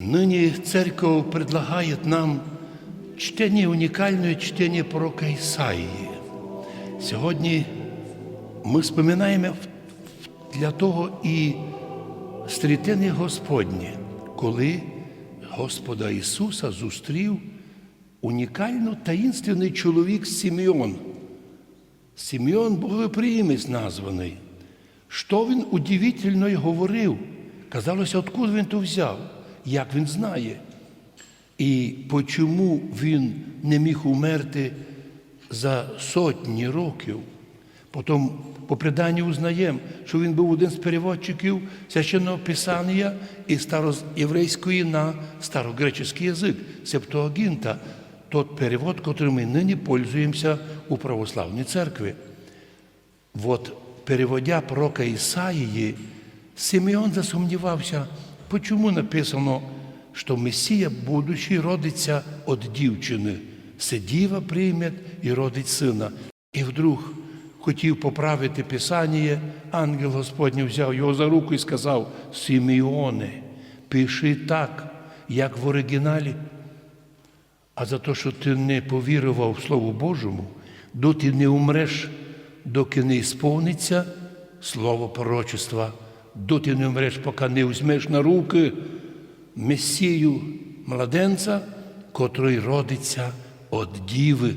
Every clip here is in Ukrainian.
Ныне церковь предлагает нам чтение, уникальное чтение пророка Ісаїї. Сьогодні ми споминаємо для того і стрітини Господнє, коли Господа Ісуса зустрів унікально таїнственний чоловік Симеон. Симеон Богоприємець названий. Що він удивительно й говорив? Казалося, откуда він то взяв, як він знає. І чому він не міг умерти за сотні років. Потім по преданню узнаємо, що він був один з переводчиків священного писання із староєврейської на старогреческий язик, Септуагінта, тот перевод, яким ми нині пользуємося у православній церкві. Вот, переводя пророка Ісаїї, Симеон засумнівався, почому написано, що Месія будущий родиться від дівчини, се діва прийме і родить сина. І вдруг хотів поправити Писання, ангел Господній взяв його за руку і сказав: Симеоне, пиши так, як в оригіналі. А за те, що ти не повірував Слову Божому, доти не умреш, доки не сповниться слово пророчества, доти не умреш, поки не візьмеш на руки Месію младенця, котрий родиться від діви.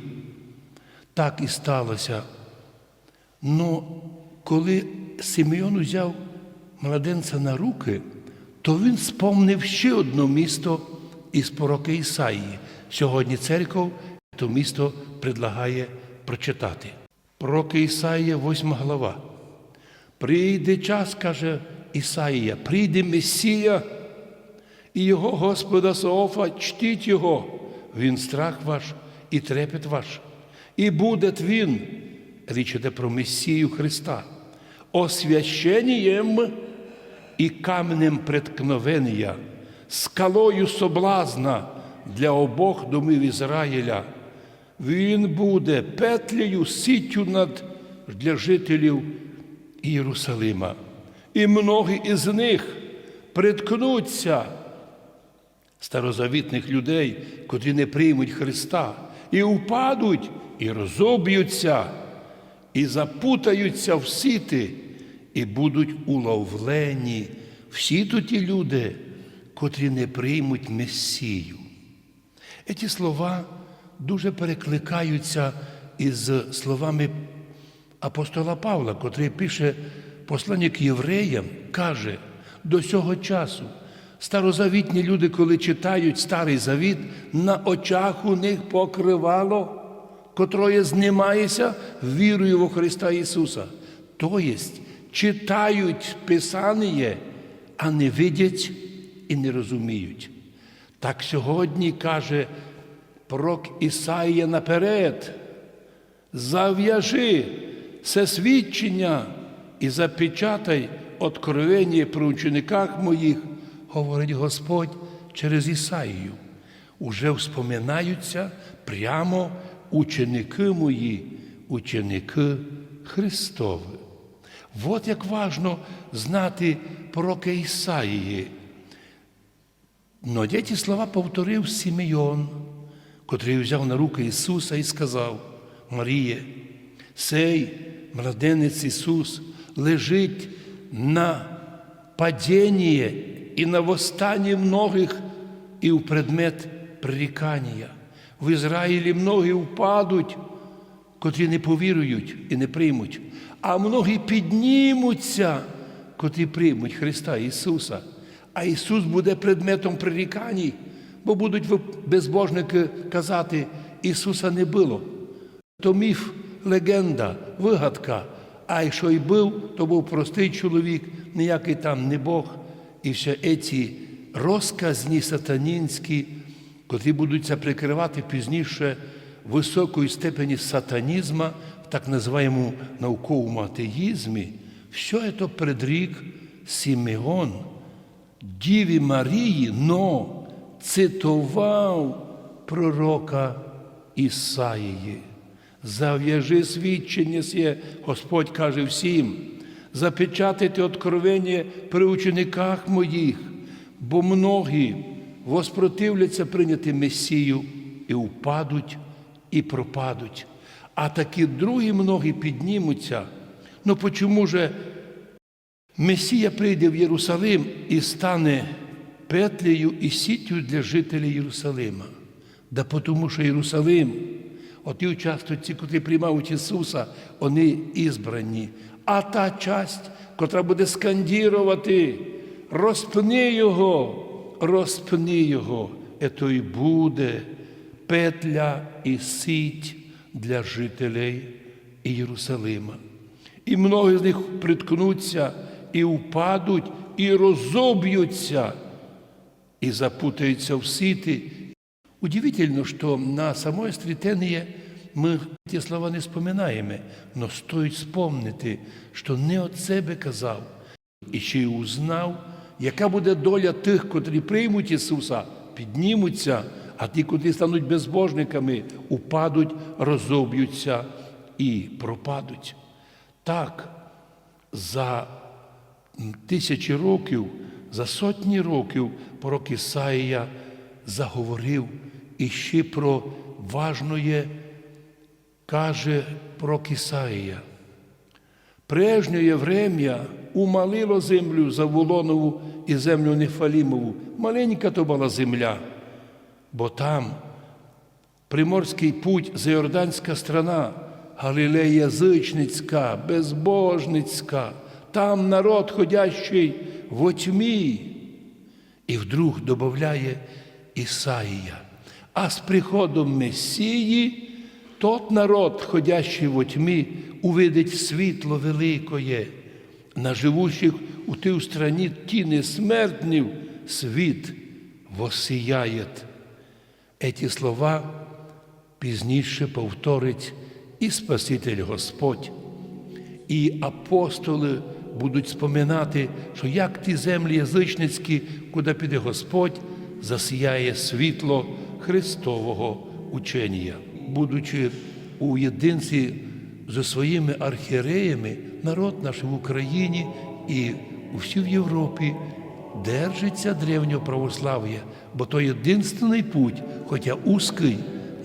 Так і сталося. Ну, коли Симеон узяв младенця на руки, то він спомнив ще одне місто із пророка Ісаїї. Сьогодні церков то місто предлагає прочитати. Пророк Ісаїя, 8 глава. Прийде час, каже Ісаїя, прийде Месія, і його Господа Соофа, чтіть Його, Він страх ваш і трепет ваш. І буде він, річ іде про Месію Христа, освященням і каменем преткновення, скалою соблазна для обох домів Ізраїля. Він буде петлею сіттю над для жителів Єрусалима. І многі із них приткнуться старозавітних людей, котрі не приймуть Христа, і упадуть, і розоб'ються, і запутаються в сіти, і будуть уловлені всі то ті люди, котрі не приймуть Месію. Ці слова дуже перекликаються із словами апостола Павла, котрий пише посланник євреям, каже, до цього часу старозавітні люди, коли читають Старий Завіт, на очах у них покривало, котроє знімається вірою во Христа Ісуса. Тобто читають Писання, а не видять і не розуміють. Так сьогодні каже пророк Ісаїя наперед, зав'яжи все свідчення і запечатай откровення при учениках моїх, говорить Господь через Ісаїю. Уже вспоминаються прямо ученики мої, ученики Христові. От як важно знати пророка Ісаїї. Но ті слова повторив Симеон, котрий взяв на руки Ісуса і сказав: Маріє, сей младенець Ісус лежить на падінні і на восстанні многих і в предмет прирікання. В Ізраїлі многі впадуть, котрі не повірують і не приймуть, а многі піднімуться, котрі приймуть Христа Ісуса. А Ісус буде предметом прирікань, бо будуть безбожники казати, Ісуса не було. То міф, легенда, вигадка. А якщо й був, то був простий чоловік, ніякий там не Бог. І все ці розказні сатанінські, котрі будуть прикривати пізніше високої степені сатанізму, в так називаємому науковому атеїзмі, все це предрік Сімеон. Діві Марії, но цитував пророка Ісаїї. Зав'яжи свідчення сє, Господь каже всім, запечатайте откровення при учениках моїх, бо многі воспротивляться прийняти Месію і упадуть, і пропадуть. А такі другі многі піднімуться. Ну почому же Месія прийде в Єрусалим і стане петлею і сіттю для жителів Єрусалима? Да тому що Єрусалим, от ті участвують, котрі приймають Ісуса, вони ізбрані. А та часть, котра буде скандірувати, розпни Його, розпни Його, ето і буде петля і сіть для жителей Єрусалима. І многі з них приткнуться і упадуть, і розоб'ються, і запутаються в сіти. Удивительно, что на самой Стрітенії ми ті слова не споминаємо, но стоїть спомнити, що не от себе казав, і ще й узнав, яка буде доля тих, котрі приймуть Ісуса, піднімуться, а ті, котрі стануть безбожниками, упадуть, розоб'ються і пропадуть. Так, за тисячі років, за сотні років пророк Ісаїя заговорив іще про важное, каже пророк Ісаїя. Прежнє врем'я умалило землю Заволонову і землю Нефалімову. Маленька то була земля, бо там приморський путь, Зайорданська страна, Галилея язичницька, безбожницька, там народ ходящий во тьмі. І вдруг додає Ісаїя. А з приходом Месії тот народ, ходящий во тьмі, увидить світло великое, на живущих у тій страні тіни смертнів світ воссияє. Эти слова пізніше повторить і Спаситель Господь, і апостоли будуть споминати, що як ті землі язичницькі, куди піде Господь, засіяє світло Христового учення. Будучи у єдинці зі своїми архієреями, народ наш в Україні і усі в Європі держиться древнього православ'я, бо то єдинственний путь, хоча узкий,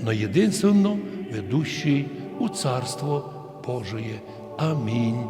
но єдинственно ведущий у Царство Божие. Амінь.